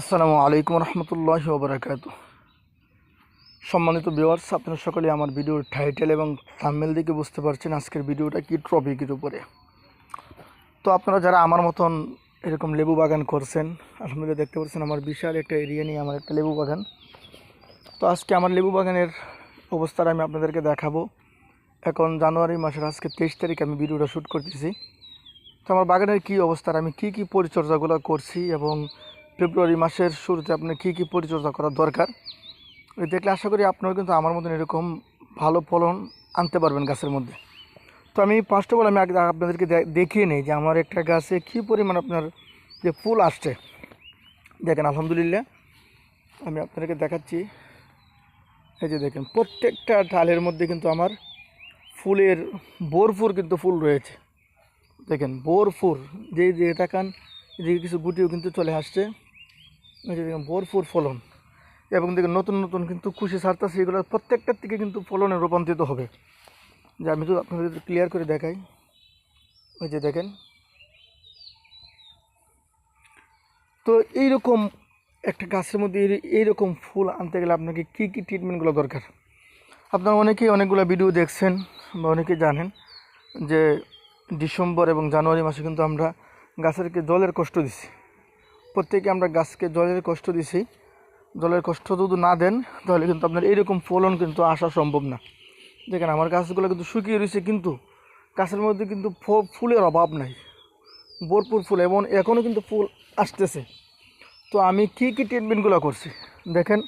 আসসালামু আলাইকুম রহমতুল্লাহ ওবরাকাত। সম্মানিত ভিউয়ার্স আপনারা সকলে আমার ভিডিওর টাইটেল এবং থাম্বেল দেখে বুঝতে পারছেন আজকের ভিডিওটা কি ট্রপিকের উপরে। তো আপনারা যারা আমার মতন এরকম লেবু বাগান করছেন, আলহামদুলিল্লাহ দেখতে পাচ্ছেন আমার বিশাল একটা এরিয়া নিয়ে আমার একটা লেবু বাগান। তো আজকে আমার লেবু বাগানের অবস্থাটা আমি আপনাদেরকে দেখাবো। এখন জানুয়ারি মাসের আজকে তেইশ তারিখ আমি ভিডিওটা শ্যুট করতেছি। তো আমার বাগানের কী অবস্থার, আমি কি কি পরিচর্যাগুলো করছি এবং ফেব্রুয়ারি মাসের শুরুতে আপনার কী কী পরিচর্যা করা দরকার? ওই দেখলে আশা করি আপনারা কিন্তু আমার মতন এরকম ভালো ফলন আনতে পারবেন গাছের মধ্যে। তো আমি ফার্স্ট অফ অল আমি আগে আপনাদেরকে দেখিয়ে নিই যে আমার একটা গাছে কী পরিমাণ আপনার যে ফুল আসছে। দেখেন, আলহামদুলিল্লাহ, আমি আপনাদেরকে দেখাচ্ছি। এই যে দেখেন, প্রত্যেকটা ডালের মধ্যে কিন্তু আমার ফুলের ভরপুর কিন্তু ফুল রয়েছে। দেখেন, ভরপুর, যে যে তাকান এদিকে কিছু গুটিও কিন্তু চলে আসছে। দেখেন, ভরপুর ফলন। এবং দেখেন, নতুন নতুন কিন্তু খুশি ছাড়তেছে এগুলো প্রত্যেকটার থেকে কিন্তু ফলনে রূপান্তরিত হবে। যে আমি তো আপনাদের ক্লিয়ার করে দেখাই, ওই যে দেখেন। তো এইরকম একটা গাছের মধ্যে এই- এইরকম ফুল আনতে গেলে আপনাকে কী কী ট্রিটমেন্টগুলো দরকার? আপনারা অনেকেই অনেকগুলো ভিডিও দেখছেন বা অনেকেই জানেন যে ডিসেম্বর এবং জানুয়ারি মাসে কিন্তু আমরা গাছেরকে জলের কষ্ট দিছি প্রত্যেকে আমরা গাছকে জলের কষ্ট দিছি। জলের কষ্ট যদি না দেন, তাহলে কিন্তু আপনার এইরকম ফলন কিন্তু আসা সম্ভব না। দেখেন, আমার গাছগুলো কিন্তু শুকিয়ে রয়েছে, কিন্তু গাছের মধ্যে কিন্তু ফুলের অভাব নাই। ভরপুর ফুল, এবং এখনও কিন্তু ফুল আসতেছে। তো আমি কী কী ট্রিটমেন্টগুলো করছি? দেখেন,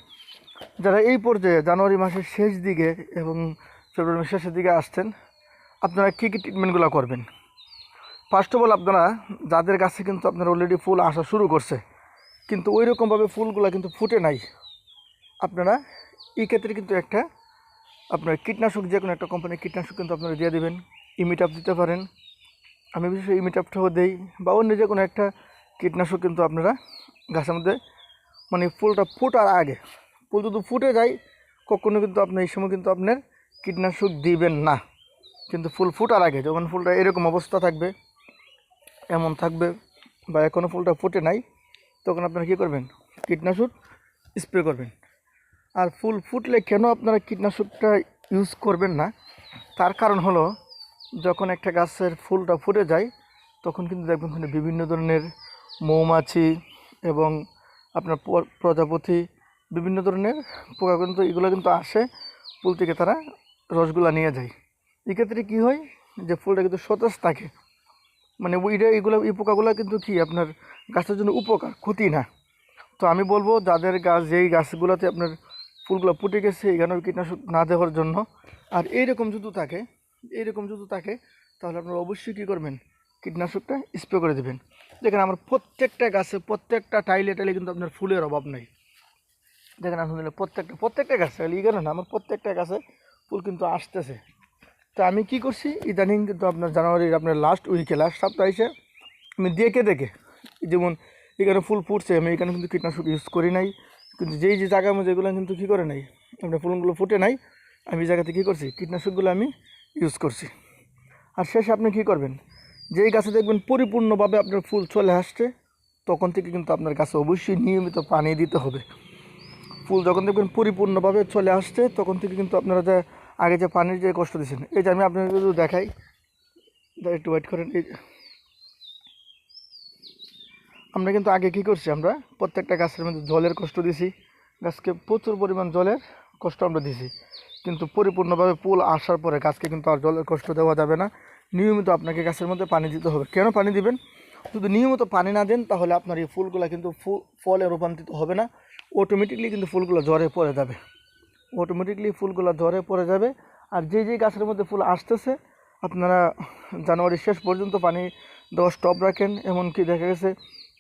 যারা এই পর্যায়ে জানুয়ারি মাসের শেষ দিকে এবং ফেব্রুয়ারি মাসের শেষের দিকে আসছেন, আপনারা কী কী ট্রিটমেন্টগুলো করবেন? ফার্স্ট অফ অল আপনারা, যাদের কাছে কিন্তু আপনার অলরেডি ফুল আসা শুরু করছে, কিন্তু ওই রকমভাবে ফুলগুলো কিন্তু ফুটে নাই, আপনারা এই ক্ষেত্রে কিন্তু একটা আপনার কীটনাশক যে কোনো একটা কোম্পানির কীটনাশক কিন্তু আপনারা দিয়ে দেবেন ইমিটাপ দিতে পারেন। আমি বিশেষ ইমিটাপটাও দেই, বা অন্য যে কোনো একটা কীটনাশক কিন্তু আপনারা গাছের মধ্যে মানে ফুলটা ফুটার আগে, ফুল যদি ফুটে যায়, কখনো কিন্তু আপনি এই সময় কিন্তু আপনার কীটনাশক দিবেন না, কিন্তু ফুল ফুটার আগে, যখন ফুলটা এরকম অবস্থা থাকবে এমন থাকবে বা এখনও ফুলটা ফুটে নাই, তখন আপনারা কী করবেন? কীটনাশক স্প্রে করবেন। আর ফুল ফুটলে কেন আপনারা কীটনাশকটা ইউজ করবেন না? তার কারণ হলো, যখন একটা গাছের ফুলটা ফুটে যায়, তখন কিন্তু দেখবেন ওখানে বিভিন্ন ধরনের মৌমাছি এবং আপনার প্রজাপতি, বিভিন্ন ধরনের পোকা কিন্তু এগুলো কিন্তু আসে, ফুল থেকে তারা রসগুলা নিয়ে যায়। এক্ষেত্রে কী হয়? যে ফুলটা কিন্তু সতেজ থাকে। মানে ওইটা এগুলো এই পোকাগুলো কিন্তু কি আপনার গাছের জন্য উপকার, ক্ষতি না। তো আমি বলব, যাদের গাছ, যেই গাছগুলোতে আপনার ফুলগুলো ফুটে গেছে এখানে কীটনাশক না দেওয়ার জন্য। আর এইরকম যদি থাকে, এইরকম যদি থাকে, তাহলে আপনারা অবশ্যই কী করবেন? কীটনাশকটা স্প্রে করে দেবেন। দেখেন আমার প্রত্যেকটা গাছে, প্রত্যেকটা টাইলে টাইলে কিন্তু আপনার ফুলের অভাব নেই। দেখেন আলহামদুলিল্লাহ, প্রত্যেকটা প্রত্যেকটা গাছে এই কারণে আমার প্রত্যেকটা গাছে ফুল কিন্তু আসতেছে। তো আমি কি করছি? ইদানিং কিন্তু আপনার জানুয়ারির আপনার লাস্ট উইকে লাস্ট সপ্তাহে এসে আমি দেখে দেখে, যেমন এখানে ফুল ফুটছে, আমি এখানে কিন্তু কীটনাশক ইউজ করি নাই। কিন্তু যেই যে জায়গার মধ্যে এগুলো কিন্তু কী করে নাই? আপনার ফুলগুলো ফুটে নাই। আমি জায়গাতে কী করছি? কীটনাশকগুলো আমি ইউজ করছি। আর শেষে আপনি কী করবেন? যেই গাছে দেখবেন পরিপূর্ণভাবে আপনার ফুল চলে আসছে, তখন থেকে কিন্তু আপনার গাছে অবশ্যই নিয়মিত পানি দিতে হবে। ফুল যখন দেখবেন পরিপূর্ণভাবে চলে আসছে, তখন থেকে কিন্তু আপনারা যে আগে যে পানির যে কষ্ট দিয়েছেন, এই যে আমি আপনাকে যদি দেখাই। একটু ওয়েট করেন, এই। আমরা কিন্তু আগে কী করছি, আমরা প্রত্যেকটা গাছের মধ্যে জলের কষ্ট দিছি গাছকে প্রচুর পরিমাণ জলের কষ্ট আমরা দিছি কিন্তু পরিপূর্ণভাবে ফুল আসার পরে গাছকে কিন্তু আর জলের কষ্ট দেওয়া যাবে না। নিয়মিত আপনাকে গাছের মধ্যে পানি দিতে হবে। কেন পানি দিবেন? যদি নিয়মিত পানি না দেন, তাহলে আপনার এই ফুলগুলো কিন্তু ফলে রূপান্তরিত হবে না। অটোমেটিকলি কিন্তু ফুলগুলো জ্বরে পড়ে যাবে। অটোমেটিকলি ফুলগুলো জ্বরে পড়ে যাবে। আর যে যে গাছের মধ্যে ফুল আসতেছে, আপনারা জানুয়ারির শেষ পর্যন্ত পানি দেওয়া স্টপ রাখেন। এমনকি দেখা গেছে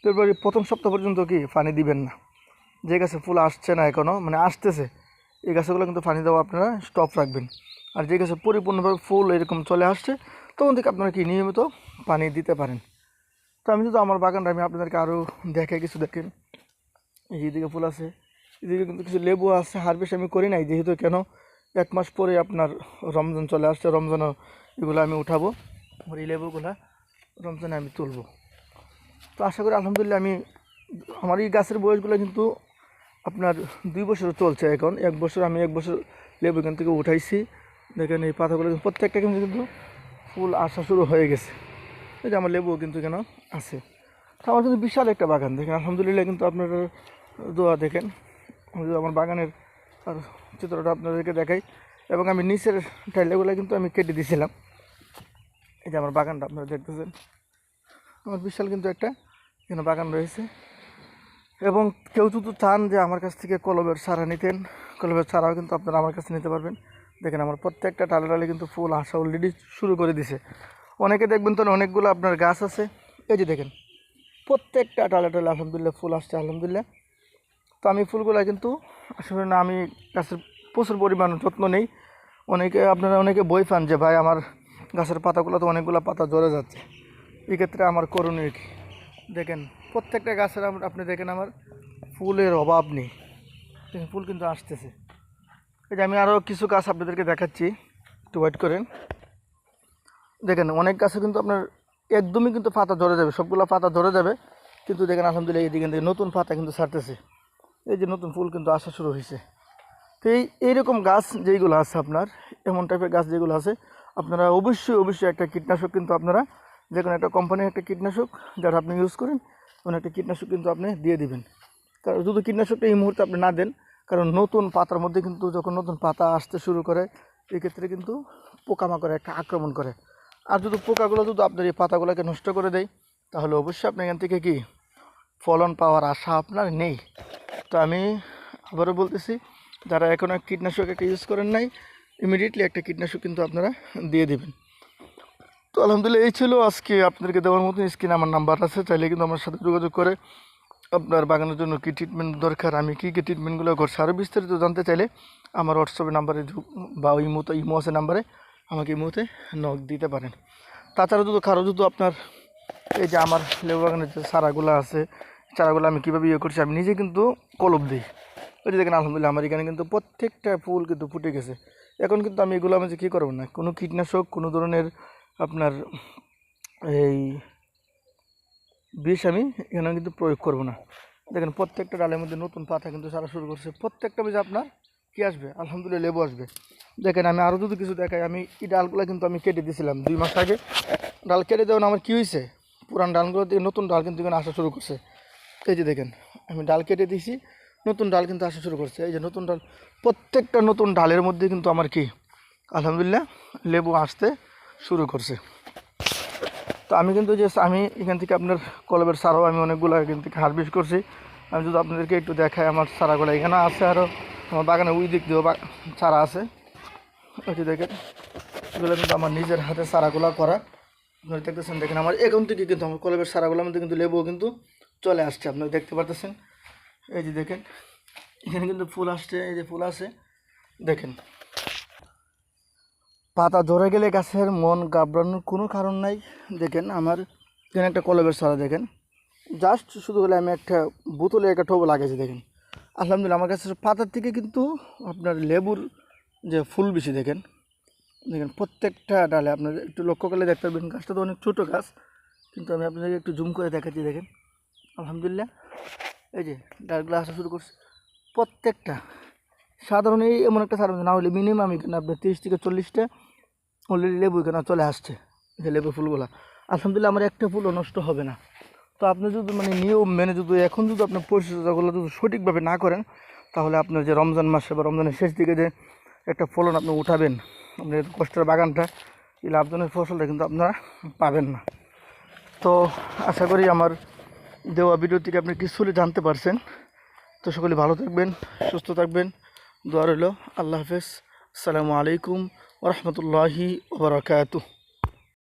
ফেব্রুয়ারি প্রথম সপ্তাহ পর্যন্ত কি পানি দিবেন না। যে গাছে ফুল আসছে না এখনও মানে আসতেছে, এই গাছগুলো কিন্তু পানি দেওয়া আপনারা স্টপ রাখবেন। আর যে গাছে পরিপূর্ণভাবে ফুল এরকম চলে আসছে, তখন থেকে আপনারা কি নিয়মিত পানি দিতে পারেন। তো আমি যদি আমার বাগানটা আমি আপনাদেরকে আরও দেখে কিছু দেখেন। এই যে এদিকে ফুল আছে। এদিকে কিন্তু কিছু লেবু আছে হারভেস্ট আমি করি নাই, যেহেতু কেন এক মাস পরে আপনার রমজান চলে আসছে রমজানও এগুলো আমি উঠাবো, আমার এই লেবুগুলা রমজানে আমি তুলবো। তো আশা করি আলহামদুলিল্লাহ আমি, আমার এই গাছের বয়সগুলো কিন্তু আপনার দুই বছর চলছে এখন, এক বছর আমি এক বছর লেবু এখান থেকে উঠাইছি, দেখেন এই পাতাগুলো প্রত্যেকটা কিন্তু কিন্তু ফুল আসা শুরু হয়ে গেছে। এই যে আমার লেবু কিন্তু কেন আছে। তো আমার কিন্তু বিশাল একটা বাগান, দেখেন আলহামদুলিল্লাহ কিন্তু আপনার দোয়া দেখেন। আমি আমার বাগানের, আর চিত্রটা আপনাদেরকে দেখাই। এবং আমি নিচের টাইলেগুলো কিন্তু আমি কেটে দিয়েছিলাম। এই যে আমার বাগানটা আপনারা দেখতেছেন। আমার বিশাল কিন্তু একটা এখানে বাগান রয়েছে। এবং কেউ যদি চান যে আমার কাছ থেকে কলবের চারা নিতেন, কলবের চারাও কিন্তু আপনারা আমার কাছে নিতে পারবেন। দেখেন আমার প্রত্যেকটা ডালে ডালে কিন্তু ফুল আসা অলরেডি শুরু করে দিছে। অনেকে দেখবেন তো অনেকগুলো আপনার গাছ আছে। এই যে দেখেন, প্রত্যেকটা ডালে ডালে আলহামদুলিল্লাহ ফুল আসছে, আলহামদুলিল্লাহ। তো আমি ফুলগুলো কিন্তু আসলে না, আমি গাছের প্রচুর পরিমাণ যত্ন নেই। অনেকে, আপনারা অনেকে বই পান যে, ভাই, আমার গাছের পাতাগুলো তো অনেকগুলো পাতা জ্বরে যাচ্ছে। এক্ষেত্রে আমার করণীয় কি? দেখেন, প্রত্যেকটা গাছের আপনি দেখেন আমার ফুলের অভাব নেই। দেখেন, ফুল কিন্তু আসতেছে। এই যে আমি আরও কিছু গাছ আপনাদেরকে দেখাচ্ছি, একটু ওয়েট করেন। দেখেন, অনেক গাছে কিন্তু আপনার একদমই কিন্তু পাতা ধরে যাবে, সবগুলো পাতা ধরে যাবে। কিন্তু দেখেন, আলহামদুলিল্লাহ এইদিকে থেকে নতুন পাতা কিন্তু ছাড়তেছে। এই যে নতুন ফুল কিন্তু আসা শুরু হয়েছে তো এই, এইরকম গাছ যেইগুলো আছে আপনার, এমন টাইপের গাছ যেগুলো আছে, আপনারা অবশ্যই অবশ্যই একটা কীটনাশক কিন্তু আপনারা যে কোনো একটা কোম্পানির একটা কীটনাশক যারা আপনি ইউজ করেন কোনো একটা কীটনাশক কিন্তু আপনি দিয়ে দিবেন। কারণ যদি কীটনাশকটা এই মুহূর্তে আপনি না দেন, কারণ নতুন পাতার মধ্যে কিন্তু যখন নতুন পাতা আসতে শুরু করে, এক্ষেত্রে কিন্তু পোকামাকড় একটা আক্রমণ করে। আর যদি পোকাগুলো যদি আপনার এই পাতাগুলোকে নষ্ট করে দেয়, তাহলে অবশ্যই আপনি এখান থেকে কি ফলন পাওয়ার আশা আপনার নেই। তো আমি আবারও বলতেছি, যারা এখনও কীটনাশক একটা ইউজ করেন নাই ইমিডিয়েটলি একটা কীটনাশক কিন্তু আপনারা দিয়ে দিবেন। তো আলহামদুলিল্লাহ এই ছিল আজকে আপনাদেরকে দেওয়ার মতো স্ক্রিনে আমার নাম্বার আছে, চাইলে কিন্তু আমার সাথে যোগাযোগ করে আপনার বাগানের জন্য কী ট্রিটমেন্ট দরকার, আমি কী কী ট্রিটমেন্টগুলো করছি আরও বিস্তারিত জানতে চাইলে আমার হোয়াটসঅ্যাপ নাম্বারে বা ওই মতো ইমো আছে নাম্বারে আমাকে এই মুহূর্তে নক দিতে পারেন। তাছাড়া যদি কারও যদি আপনার এই যে আমার লেবু বাগানের যে চারাগুলো আছে চারাগুলো আমি কীভাবে ইয়ে করছি, আমি নিজে কিন্তু কলব দিই। ওই যে দেখেন, আলহামদুলিল্লাহ, আমার এখানে কিন্তু প্রত্যেকটা ফুল কিন্তু ফুটে গেছে। এখন কিন্তু আমি এগুলো আমি যে কী করব না, কোনো কীটনাশক, কোনো ধরনের আপনার এই বিষ আমি এখানে কিন্তু প্রয়োগ করব না। দেখেন, প্রত্যেকটা ডালের মধ্যে নতুন পাতা কিন্তু সারা শুরু করছে। প্রত্যেকটা বীজ আপনার কী আসবে? আলহামদুলিল্লাহ, লেবু আসবে। দেখেন, আমি আরও যদি কিছু দেখাই, আমি এই ডালগুলো কিন্তু আমি কেটে দিয়েছিলাম দুই মাস আগে। ডাল কেটে দেওয়া আমার কী হয়েছে পুরান ডালগুলো দিয়ে নতুন ডাল কিন্তু এখানে আসা শুরু করছে। এই যে দেখেন, আমি ডাল কেটে দিয়েছি। নতুন ডাল কিন্তু আসা শুরু করছে। এই যে নতুন ডাল, প্রত্যেকটা নতুন ডালের মধ্যে কিন্তু আমার কি? আলহামদুলিল্লাহ, লেবু আসতে শুরু করছে। তো আমি কিন্তু যে আমি এখান থেকে আপনার কলবের সারও আমি অনেকগুলো এখান থেকে হারভেস্ট করছি। আমি যদি আপনাদেরকে একটু দেখাই, আমার চারাগুলো এখানে আছে আরও আমার বাগানে ওই দিক দিয়েও চারা আছে। ওই দেখেন, এগুলো কিন্তু আমার নিজের হাতে চারাগুলো করা। আপনারা দেখতেছেন, দেখেন আমার এখন থেকে কিন্তু আমার কলবের সারাগুলোর মধ্যে কিন্তু লেবু কিন্তু চলে আসছে, আপনারা দেখতে পারতেছেন? এই যে দেখেন, এখানে কিন্তু ফুল আসছে, এই যে ফুল আছে, দেখেন। পাতা ধরে গেলে গাছের মন গাবড়ানোর কোনো কারণ নাই। দেখেন, আমার এখানে একটা কলবের সারা দেখেন। জাস্ট শুধু হলে আমি একটা বোতলে একটা টোপ লাগিয়েছি দেখেন। আলহামদুলিল্লাহ, আমার কাছে পাতার থেকে কিন্তু আপনার লেবুর যে ফুল বেশি, দেখেন। দেখেন, প্রত্যেকটা ডালে আপনার একটু লক্ষ্য করলে দেখতে পারবেন, গাছটা তো অনেক ছোটো গাছ, কিন্তু আমি আপনাকে একটু জুম করে দেখাচ্ছি, দেখেন। আলহামদুলিল্লাহ। এই যে ডালগুলো আসা শুরু করছে। প্রত্যেকটা। সাধারণ এই এমন একটা সার না হলে মিনিমাম এখানে আপনার তিরিশ থেকে চল্লিশটা অলরেডি লেবু এখানে চলে আসছে, যে লেবু ফুলগুলো। আলহামদুলিল্লাহ আমার একটা ফুলও নষ্ট হবে না। তো আপনি যদি মানে নিয়ম মেনে যদি এখন যদি আপনার পরিচর্যাগুলো যদি সঠিকভাবে না করেন, তাহলে আপনার যে রমজান মাসে বা রমজানের শেষ দিকে যে একটা ফলন আপনি উঠাবেন, আপনার এই কষ্টের বাগানটা, এই লাভজনক ফসলটা কিন্তু আপনারা পাবেন না। তো আশা করি আমার দেওয়া ভিডিও থেকে আপনি কিছু হলে জানতে পারছেন। তো সকলে ভালো থাকবেন, সুস্থ থাকবেন। দোয়া রইল, আল্লাহ হাফেজ। আসসালামু আলাইকুম ওরহমতুল্লাহি ওবরাকাতুহ